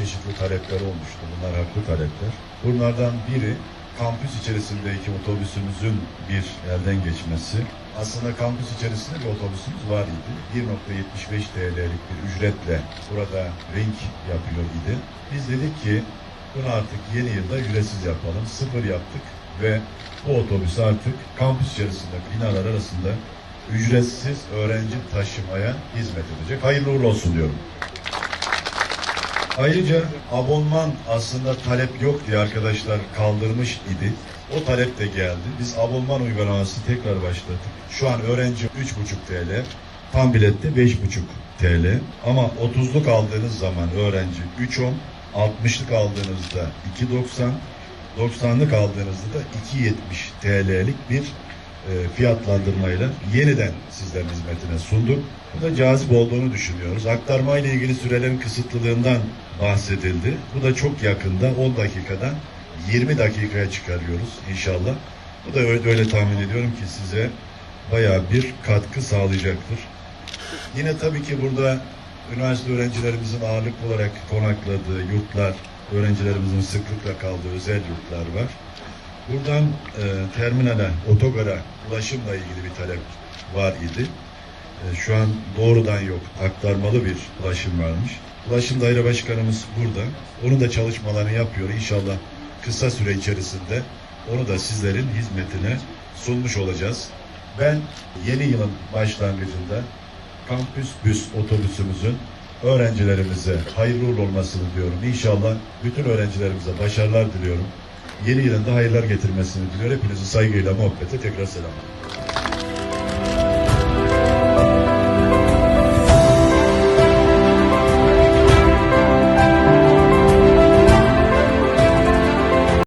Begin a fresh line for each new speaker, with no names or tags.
çeşitli talepler olmuştu. Bunlar haklı talepler. Bunlardan biri kampüs içerisindeki otobüsümüzün bir elden geçmesi. Aslında kampüs içerisinde bir otobüsümüz var idi. 1.75 TL'lik bir ücretle burada ring yapıyor idi. Biz dedik ki bunu artık yeni yılda ücretsiz yapalım. Sıfır yaptık ve bu otobüs artık kampüs içerisinde binalar arasında ücretsiz öğrenci taşımaya hizmet edecek. Hayırlı uğurlu olsun diyorum. Ayrıca abonman aslında talep yok diye arkadaşlar kaldırmış idi. O talep de geldi. Biz abonman uygulaması tekrar başladık. Şu an öğrenci 3,5 TL, tam bilette 5,5 TL. Ama 30'luk aldığınız zaman öğrenci 3,10, 60'lık aldığınızda 2,90, 90'lık aldığınızda da 2,70 TL'lik bir e, fiyatlandırmayla yeniden sizlerin hizmetine sunduk. Bu da cazip olduğunu düşünüyoruz. Aktarma ile ilgili sürelerin kısıtlılığından bahsedildi. Bu da çok yakında 10 dakikadan 20 dakikaya çıkarıyoruz inşallah. Bu da öyle, öyle tahmin ediyorum ki size bayağı bir katkı sağlayacaktır. Yine tabii ki burada üniversite öğrencilerimizin ağırlıklı olarak konakladığı yurtlar, öğrencilerimizin sıklıkla kaldığı özel yurtlar var. Buradan e, terminale, otogara ulaşımla ilgili bir talep var idi. E, şu an doğrudan yok, aktarmalı bir ulaşım varmış. Ulaşım Daire Başkanımız burada. Onun da çalışmalarını yapıyor. İnşallah kısa süre içerisinde onu da sizlerin hizmetine sunmuş olacağız. Ben yeni yılın başlangıcında kampüs büs otobüsümüzün öğrencilerimize hayırlı olmasını diliyorum. İnşallah bütün öğrencilerimize başarılar diliyorum. Yeni yılında hayırlar getirmesini diliyorum. Hepinizi saygıyla, muhabbete tekrar selamlıyorum.